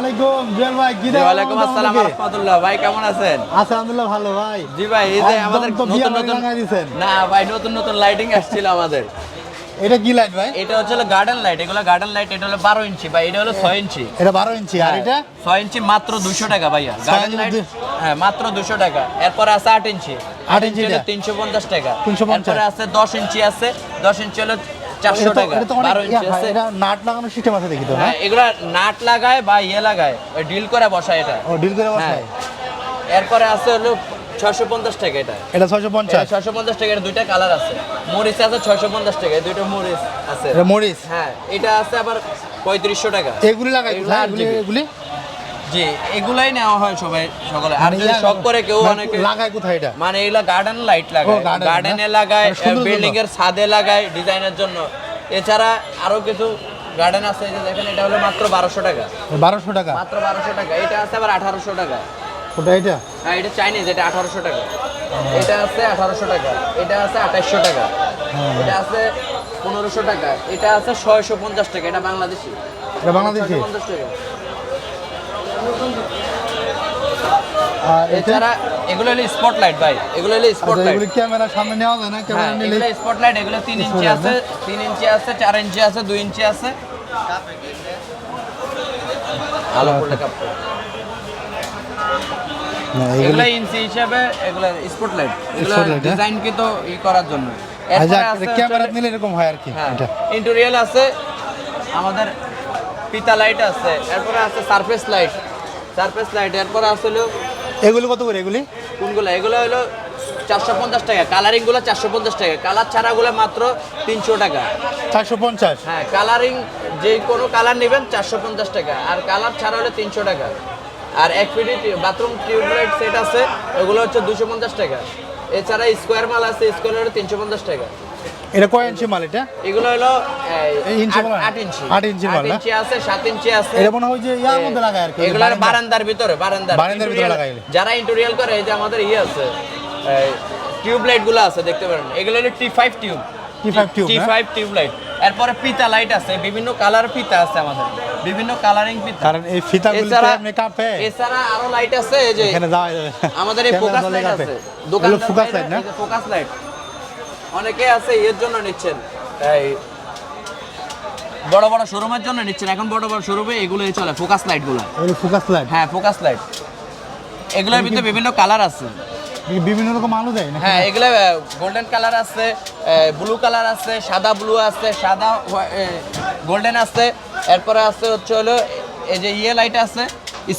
আলাইকুম জুয়েল ভাই কি জি, ওয়ালাইকুম আসসালাম রহমতুল্লাহ ভাই কেমন আছেন? আলহামদুলিল্লাহ ভালো ভাই। জি ভাই এই যে আমাদের নতুন নতুন না ভাই নতুন নতুন লাইটিং আসছিল আমাদের। এটা কি লাইট ভাই? এটা হচ্ছে গার্ডেন লাইট এগুলো গার্ডেন লাইট এটা হলো বারো ইঞ্চি ভাই এটা হলো ছয় ইঞ্চি। এটা বারো ইঞ্চি আর এটা? ছয় ইঞ্চি মাত্র দুশো টাকা ভাইয়া। গার্ডেন লাইট হ্যাঁ মাত্র দুশো টাকা। এরপরে আছে আট ইঞ্চি। আট ইঞ্চি তিনশো পঞ্চাশ টাকা। 350 এরপরে আছে দশ ইঞ্চি আছে। দশ ইঞ্চি হলো চারশো টাকা এটা হয়, আছে। এটা নাট লাগানোর সিস্টেম আছে দেখি তো হ্যাঁ? এগুলা নাট লাগায় বা ইয়ে লাগায় ডিল করে বসায় এটা। ও ডিল করে হ্যাঁ। বসায় এরপরে আছে হলো ছয়শো পঞ্চাশ টাকা এটা। এটা ছয়শো পঞ্চাশ? ছয়শো পঞ্চাশ টাকার দুইটা কালার আছে। মরিচ আছে ছয়শো পঞ্চাশ টাকা দুইটা মরিচ আছে। মরিচ? হ্যাঁ এটা আছে আবার পঁয়ত্রিশশো টাকা। এগুলি লাগাই এগুলো? জি এগুলাই নেওয়া হয় সবাই সকলে। আর মানে যদি শখ করে কেউ মানে অনেকে লাগায় কোথায় এটা? মানে এগুলা গার্ডেন লাইট লাগায়। গার্ডেনে লাগায় বিল্ডিং এর ছাদে লাগায় ডিজাইনের জন্য। এছাড়া আরও কিছু গার্ডেন আছে যে দেখেন এটা হলো মাত্র বারোশো টাকা। বারোশো টাকা? মাত্র বারোশো টাকা। এটা আছে আবার আঠারোশো টাকা। ওটা এটা হ্যাঁ এটা চাইনিজ এটা আঠারোশো টাকা। এটা আছে আঠারোশো টাকা। এটা আছে আঠাইশশো টাকা। হ্যাঁ। এটা আছে পনেরোশো টাকা। এটা আছে ছয়শো পঞ্চাশ টাকা। এটা বাংলাদেশি। এটা বাংলাদেশি? 650 টাকা। আর এছাড়া এগুলো হলো স্পটলাইট ভাই এগুলো হলো আচ্ছা, স্পটলাইট এগুলি ক্যামেরা সামনে নেওয়া যায় না? হ্যাঁ ক্যামেরা নিলে এগুলো স্পটলাইট এগুলো ইঞ্চি আছে ইঞ্চি আছে ইঞ্চি আছে ইঞ্চি আছে। আলো পড়লে কাঁপবে। এগুলো ইঞ্চি হিসাবে এগুলো স্পটলাইট এগুলো হ্যাঁ? ডিজাইন কি তো ই করার জন্য। আচ্ছা ক্যামেরা নিলে এরকম হয় আর কি হ্যাঁ এটা। ইন্টেরিয়াল আছে আমাদের পিতা লাইট আছে এরপরে আছে সারফেস লাইট সারফেস লাইট এরপরে আছে হলো এগুলি কত করে এগুলি? কোনগুলো? এগুলো হলো চারশো পঞ্চাশ টাকা। কালারিংগুলো চারশো পঞ্চাশ টাকা। কালার ছাড়াগুলো মাত্র তিনশো টাকা। চারশো পঞ্চাশ? হ্যাঁ কালারিং যে কোনো কালার নেবেন চারশো পঞ্চাশ টাকা। আর কালার ছাড়া হলে তিনশো টাকা। আর এক ফিট বাথরুম টিউবলাইট সেট আছে ওগুলো হচ্ছে দুশো পঞ্চাশ টাকা। এছাড়া স্কোয়ার মাল আছে স্কোয়ার হলো তিনশো পঞ্চাশ টাকা। এটা কয় ইঞ্চি মাল এটা? এগুলো হলো ইঞ্চি বলা? আট ইঞ্চি। আট ইঞ্চি মাল না? ইঞ্চি আছে সাত ইঞ্চি আছে। এটা মনে হয় যে ইয়ার মধ্যে লাগায় আর কি এগুলো বারান্দার। ভিতরে বারান্দার। বারান্দার ভিতরে লাগাইলে। যারা করে এই যে আমাদের ইয়ে আছে টিউবলাইটগুলো আছে দেখতে পারেন। এগুলো হলো T five tube T5 tube, T হ্যাঁ? Five tube light. এরপরে পিতা লাইট আছে বিভিন্ন কালার পিতা আছে আমাদের। বিভিন্ন কালারিং পিতা কারণ এই ফিতাগুলি তো এছাড়া এমনি কাঁপে। এছাড়া আরও লাইট আছে এই যে এখানে যাওয়া যাবে আমাদের এই ফোকাস লাইট আছে। এগুলো ফোকাস লাইট না? ফোকাস লাইট অনেকে আছে এর জন্য নিচ্ছেন। এই বড় বড় শোরুমের জন্য নিচ্ছেন। এখন বড় বড় শোরুমে এগুলোই চলে ফোকাস লাইটগুলো। এগুলো ফোকাস লাইট হ্যাঁ ফোকাস লাইট এগুলোর ভিতরে বিভিন্ন কালার আছে। বিভিন্ন রকম আলো দেয় না হ্যাঁ এগুলো গোল্ডেন কালার আছে ব্লু কালার আছে সাদা ব্লু আছে সাদা গোল্ডেন আছে। এরপরে আছে হচ্ছে হলো এই যে ইয়ে লাইট আছে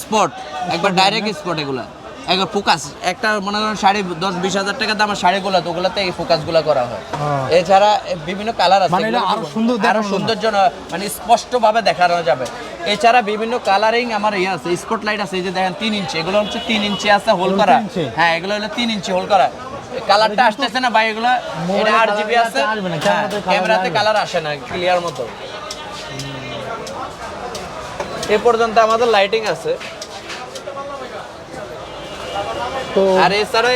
স্পট একবার ডাইরেক্ট স্পট এগুলো। একবার ফোকাস একটা মনে করেন শাড়ি দশ বিশ হাজার টাকা দামের শাড়িগুলো তো ওগুলোতে এই ফোকাসগুলো করা হয়। হ্যাঁ। এছাড়া বিভিন্ন কালার আছে মানে আরও সুন্দর আরও দেখানোর সুন্দর জন্য মানে স্পষ্টভাবে দেখানো যাবে। এছাড়া বিভিন্ন কালারিং আমার ইয়ে আছে স্পট লাইট আছে এই যে দেখেন তিন ইঞ্চি এগুলো হচ্ছে তিন ইঞ্চি আছে হোল করা। হ্যাঁ এগুলো হলো তিন ইঞ্চি হোল করা। কালারটা আসতেছে না ভাই এগুলো এটা আর colour জিবি আছে। ক্যামেরাতে। কালার আসে না ক্লিয়ার মতো। এ পর্যন্ত আমাদের লাইটিং আছে তো আর এছাড়া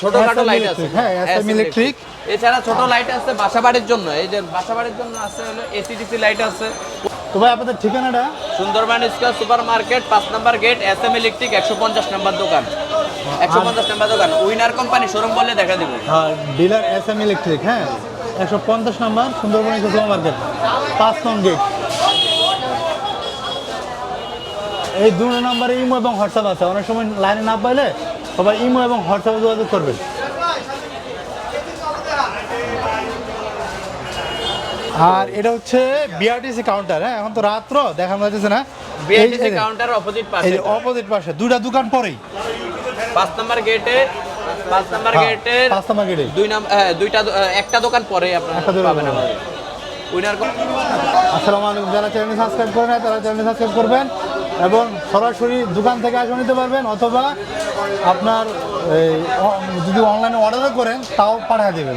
ছোটখাটো লাইট আছে। হ্যাঁ, SM electric। এছাড়া ছোট লাইট আছে বাসা বাড়ির জন্য। এই যে বাসা বাড়ির জন্য আছে হলো এসিডিসি লাইট আছে। তো ভাই আপনাদের ঠিকানাটা? সুন্দরবন স্কোয়ার সুপার মার্কেট পাঁচ number gate S M electric একশো পঞ্চাশ নম্বর দোকান। একশো পঞ্চাশ নম্বর দোকান। উইনার কোম্পানি শোরুম বললে দেখা দেবো। ডিলার এস এম ইলেকট্রিক হ্যাঁ। একশো পঞ্চাশ নাম্বার সুন্দরবন সুপার মার্কেট পাঁচ নং গেট। এই দুটো নাম্বারে ইমো এবং হোয়াটসঅ্যাপ আছে। অনেক সময় লাইনে না পাইলে সবাই ইমো এবং হোয়াটসঅ্যাপে যোগাযোগ করবেন। আর এটা হচ্ছে বিআরটিসি কাউন্টার হ্যাঁ? এখন তো রাত্র দেখানো যাচ্ছে না। বিআরটিসি কাউন্টার অপোজিট পাশে। অপোজিট পাশে দুটা দোকান পরেই। পাঁচ নাম্বার গেটে পাঁচ নাম্বার হ্যাঁ, গেটে পাঁচ নম্বর গেটে দুই নাম্বার দুইটা একটা দোকান পরে আপনারা পাবেন। আমাদের। উইনার আসসালামু আলাইকুম যারা চ্যানেল সাবস্ক্রাইব করে নেয় তারা চ্যানেল সাবস্ক্রাইব করবেন। এবং সরাসরি দোকান থেকে আসে নিতে পারবেন অথবা আপনার এই যদি অনলাইনে অর্ডারও করেন তাও পাঠিয়ে দেবে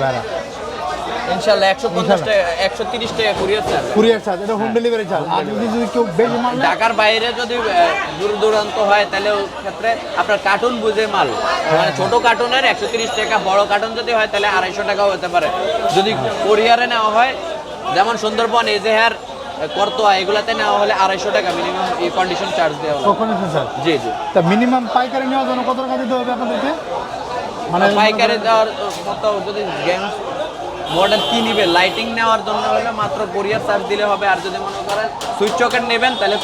পঞ্চাশ টাকা একশো তিরিশ টাকা কুরিয়ার চার্জ কুরিয়ার চার্জ এটা হোম ডেলিভারি চার্জ আর যদি যদি কেউ বেশি মাল ঢাকার বাইরে যদি দূর দূরান্ত হয় তাহলে ক্ষেত্রে আপনার কার্টুন বুঝে মাল। মানে ছোট কার্টুনের একশো তিরিশ টাকা বড় কার্টুন যদি হয় তাহলে আড়াইশো টাকাও হতে পারে। যদি কোরিয়ারে নেওয়া হয় যেমন সুন্দরবন এজেহার করতোয়া এগুলাতে নেওয়া হলে আড়াইশো টাকা মিনিমাম এই কন্ডিশন চার্জ দেওয়া হবে কখনো স্যার জি জি। তা মিনিমাম পাইকারি নেওয়ার জন্য কত টাকা দিতে হবে আপনাদেরকে? মানে পাইকারি দেওয়ার মতো যদি গেম মডেল কি নিবে? লাইটিং নেওয়ার জন্য হলে মাত্র কোরিয়ার চার্জ দিলে হবে আর যদি মনে করেন সুইচ চকেট নেবেন তাহলে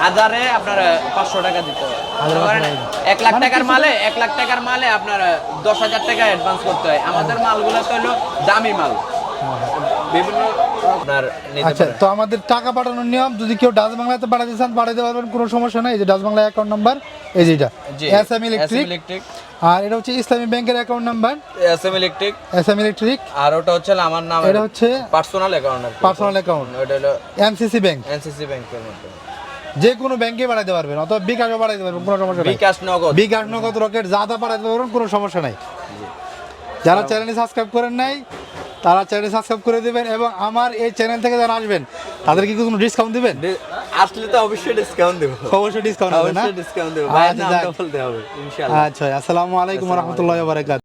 হাজারে আপনার পাঁচশো টাকা দিতে হবে। এক লাখ মানে টাকার মালে এক লাখ টাকার মালে আপনার দশ হাজার টাকা অ্যাডভান্স করতে হয়। আমাদের মালগুলো তো হলো দামি মাল। বিভিন্ন আচ্ছা তো আমাদের টাকা পাঠানোর নিয়ম যদি কেউ ডাচ বাংলাতে পাঠাতে চান পাঠাতে পারবেন কোনো সমস্যা নাই। এই যে ডাচ বাংলা অ্যাকাউন্ট নাম্বার এই যেটা এস এম ইলেকট্রিক আর এটা হচ্ছে ইসলামী ব্যাংকের account number S M electric S M electric আর ওটা হচ্ছে আমার নাম এটা হচ্ছে পার্সোনাল অ্যাকাউন্ট পার্সোনাল অ্যাকাউন্ট ওটা হলো এমসিসি ব্যাংক এনসিসি ব্যাংকের মধ্যে। যে কোনো ব্যাংকে পাঠাতে পারবেন অথবা বিকাশও পাঠাতে পারবেন কোনো সমস্যা নাই। বিকাশ নগদ। বিকাশ নগদ রকেট যা পাঠাতে পারবেন কোনো সমস্যা নাই। যারা চ্যানেলটি সাবস্ক্রাইব করেন নাই তারা চ্যানেল সাবস্ক্রাইব করে দিবেন এবং আমার এই চ্যানেল থেকে যারা আসবেন তাদের কি কোনো ডিসকাউন্ট দিবেন? আসলে তো অবশ্যই ডিসকাউন্ট দেবো। অবশ্যই ডিসকাউন্ট হবে না? অবশ্যই ডিসকাউন্ট দেবো। ভাই নামটা। বলতে হবে ইনশাআল্লাহ। আচ্ছা আসসালামু আলাইকুম রহমতুল্লাহ বারাকাত